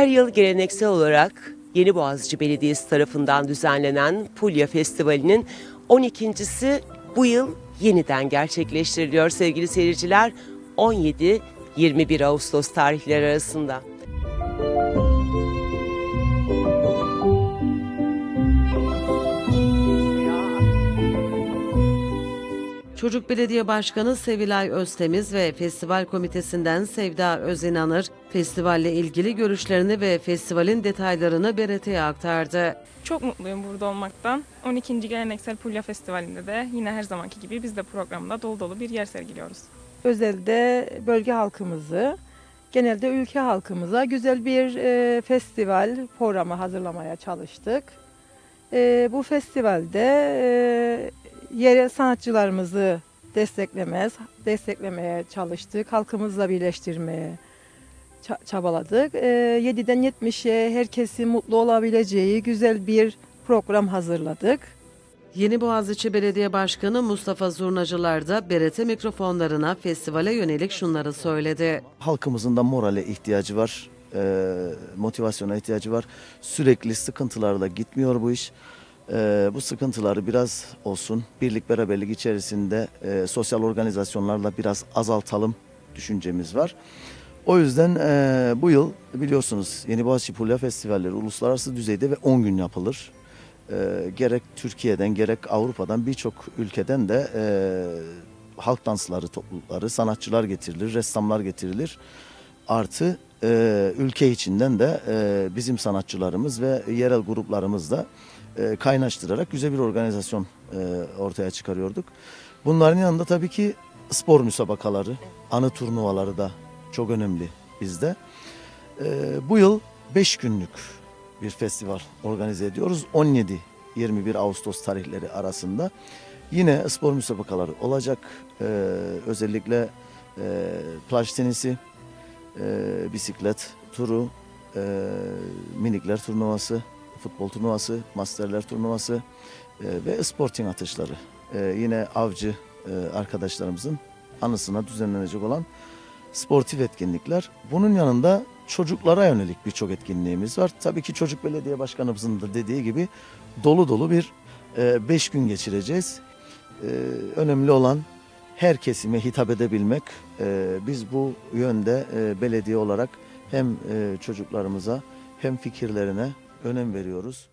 Her yıl geleneksel olarak Yeni Boğaziçi Belediyesi tarafından düzenlenen Pulya Festivali'nin 12.si bu yıl yeniden gerçekleştiriliyor sevgili seyirciler. 17-21 Ağustos tarihleri arasında. Çocuk Belediye Başkanı Sevilay Öztemiz ve festival komitesinden Sevda Özinanır, festivalle ilgili görüşlerini ve festivalin detaylarını BRT'ye aktardı. Çok mutluyum burada olmaktan. 12. Geleneksel Pulya Festivali'nde de yine her zamanki gibi biz de programda dolu dolu bir yer sergiliyoruz. Özelde bölge halkımızı, genelde ülke halkımıza güzel bir e, festival programı hazırlamaya çalıştık. E, bu festivalde e, yerel sanatçılarımızı desteklemez, desteklemeye çalıştık, halkımızla birleştirmeye ça- çabaladık. E, 7'den 70'e herkesin mutlu olabileceği güzel bir program hazırladık. Yeni Boğaziçi Belediye Başkanı Mustafa Zurnacılar da BRT mikrofonlarına festivale yönelik şunları söyledi. halkımızın da morale ihtiyacı var, e, motivasyona ihtiyacı var. Sürekli sıkıntılarla gitmiyor bu iş. E, bu sıkıntıları biraz olsun birlik beraberlik içerisinde e, sosyal organizasyonlarla biraz azaltalım düşüncemiz var. O yüzden e, bu yıl biliyorsunuz Yeni Boğaziçi Pulya Festivalleri uluslararası düzeyde ve 10 gün yapılır. E, gerek Türkiye'den gerek Avrupa'dan birçok ülkeden de e, halk dansları toplulukları, sanatçılar getirilir, ressamlar getirilir. Artı e, ülke içinden de e, bizim sanatçılarımız ve yerel gruplarımız da e, kaynaştırarak güzel bir organizasyon e, ortaya çıkarıyorduk. Bunların yanında tabii ki spor müsabakaları, anı turnuvaları da çok önemli bizde. E, bu yıl 5 günlük bir festival organize ediyoruz. 17-21 Ağustos tarihleri arasında. Yine spor müsabakaları olacak. Ee, özellikle e, plaj tenisi, e, bisiklet turu, e, minikler turnuvası, futbol turnuvası, masterler turnuvası e, ve sporting atışları. E, yine avcı e, arkadaşlarımızın anısına düzenlenecek olan sportif etkinlikler. Bunun yanında çocuklara yönelik birçok etkinliğimiz var. Tabii ki Çocuk Belediye Başkanımızın da dediği gibi dolu dolu bir 5 gün geçireceğiz. E, önemli olan her kesime hitap edebilmek. E, biz bu yönde e, belediye olarak hem e, çocuklarımıza hem fikirlerine önem veriyoruz.